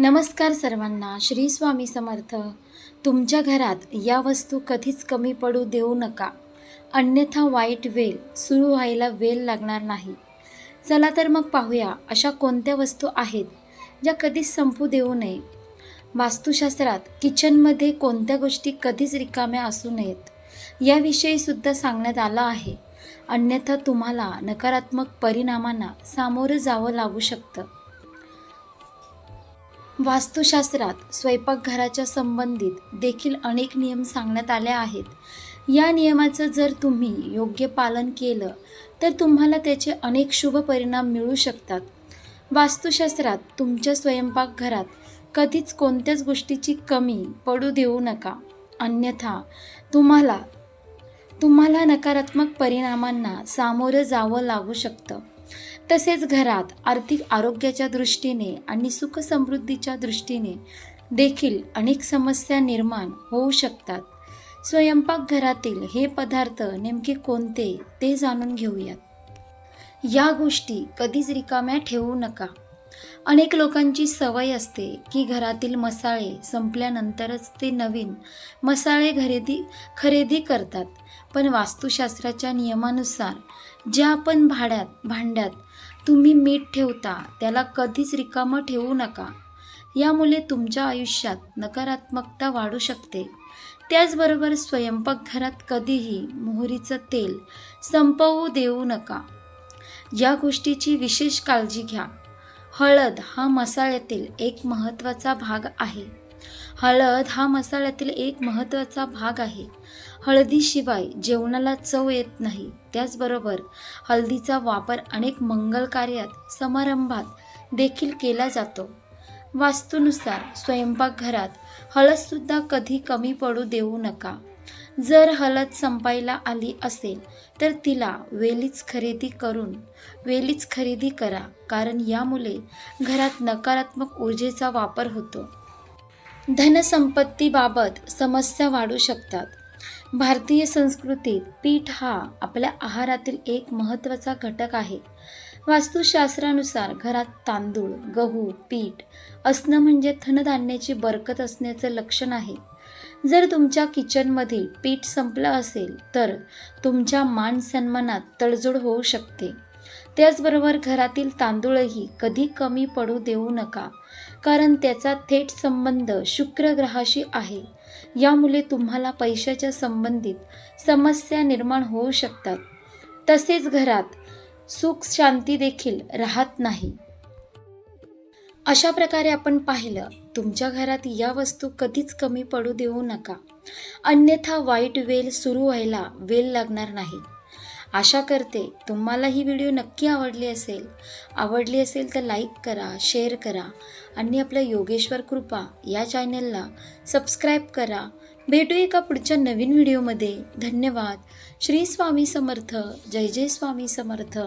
नमस्कार सर्वांना श्री स्वामी समर्थ. तुमच्या घरात या वस्तू कधीच कमी पडू देऊ नका. अन्यथा वाईट वेल सुरू व्हायला वेल लागणार नाही. चला तर मग पाहूया अशा कोणत्या वस्तू आहेत ज्या कधीच संपू देऊ नये. वास्तुशास्त्रात किचनमध्ये कोणत्या गोष्टी कधीच रिकाम्या असू नयेत याविषयी सुद्धा सांगण्यात आलं आहे. अन्यथा तुम्हाला नकारात्मक परिणामांना सामोरं जावं लागू शकतं. वास्तुशास्त्रात स्वयंपाकघराच्या संबंधित देखील अनेक नियम सांगण्यात आले आहेत. या नियमाचं जर तुम्ही योग्य पालन केलं तर तुम्हाला त्याचे अनेक शुभ परिणाम मिळू शकतात. वास्तुशास्त्रात तुमच्या स्वयंपाकघरात कधीच कोणत्याच गोष्टीची कमी पडू देऊ नका. अन्यथा तुम्हाला तुम्हाला नकारात्मक परिणामांना सामोरं जावं लागू शकतं. तसेच घरात आर्थिक आरोग्याच्या दृष्टीने आणि सुखसमृद्धीच्या दृष्टीने देखील अनेक समस्या निर्माण होऊ शकतात. स्वयंपाकघरातील हे पदार्थ नेमके कोणते ते जाणून घेऊयात. या गोष्टी कधीच रिकाम्या ठेवू नका. अनेक लोकांची सवय असते की घरातील मसाळे संपल्यानंतरच ते नवीन मसाळे खरेदी खरेदी करतात. पण वास्तुशास्त्राच्या नियमानुसार ज्या आपण भाड्यात भांड्यात तुम्ही मीठ ठेवता त्याला कधीच रिकामं ठेवू नका. यामुळे तुमच्या आयुष्यात नकारात्मकता वाढू शकते. त्याचबरोबर स्वयंपाकघरात कधीही मोहरीचं तेल संपवू देऊ नका. या गोष्टीची विशेष काळजी घ्या. हळद हा मसाल्यातील एक महत्त्वाचा भाग आहे. हळद हा मसाल्यातील एक महत्त्वाचा भाग आहे. हळदीशिवाय जेवणाला चव येत नाही. त्याचबरोबर हळदीचा वापर अनेक मंगल कार्यात समारंभात देखील केला जातो. वास्तूनुसार स्वयंपाकघरात हळदसुद्धा कधी कमी पडू देऊ नका. जर हळद संपायला आली असेल तर तिला वेलीच खरेदी करून वेलीच खरेदी करा. कारण यामुळे घरात नकारात्मक ऊर्जेचा वापर होतो. धनसंपत्तीबाबत समस्या वाढू शकतात. भारतीय संस्कृतीत पीठ हा आपल्या आहारातील एक महत्त्वाचा घटक आहे. वास्तुशास्त्रानुसार घरात तांदूळ गहू पीठ असणं म्हणजे धनधान्याची बरकत असण्याचं लक्षण आहे. जर तुमच्या किचनमधील पीठ संपलं असेल तर तुमच्या मान सन्मानात तडजोड होऊ शकते. त्याचबरोबर घरातील तांदूळही कधी कमी पडू देऊ नका कारण त्याचा थेट संबंध शुक्र ग्रहाशी आहे. यामुळे तुम्हाला पैशाच्या संबंधित समस्या निर्माण होऊ शकतात. तसेच घरात सुख शांती देखील राहत नाही. अशा प्रकारे आपण पाहिलं तुमच्या घरात या वस्तू कधीच कमी पडू देऊ नका. अन्यथा वाईट वेल सुरू व्हायला वेल लागणार नाही. आशा करते तुम्हाला ही व्हिडिओ नक्की आवडली असेल. आवडली असेल तर लाईक करा शेअर करा आणि आपल्या योगेश्वर कृपा या चॅनलला सबस्क्राईब करा. भेटू एका पुढच्या नवीन व्हिडिओमध्ये. धन्यवाद. श्री स्वामी समर्थ. जय जय स्वामी समर्थ.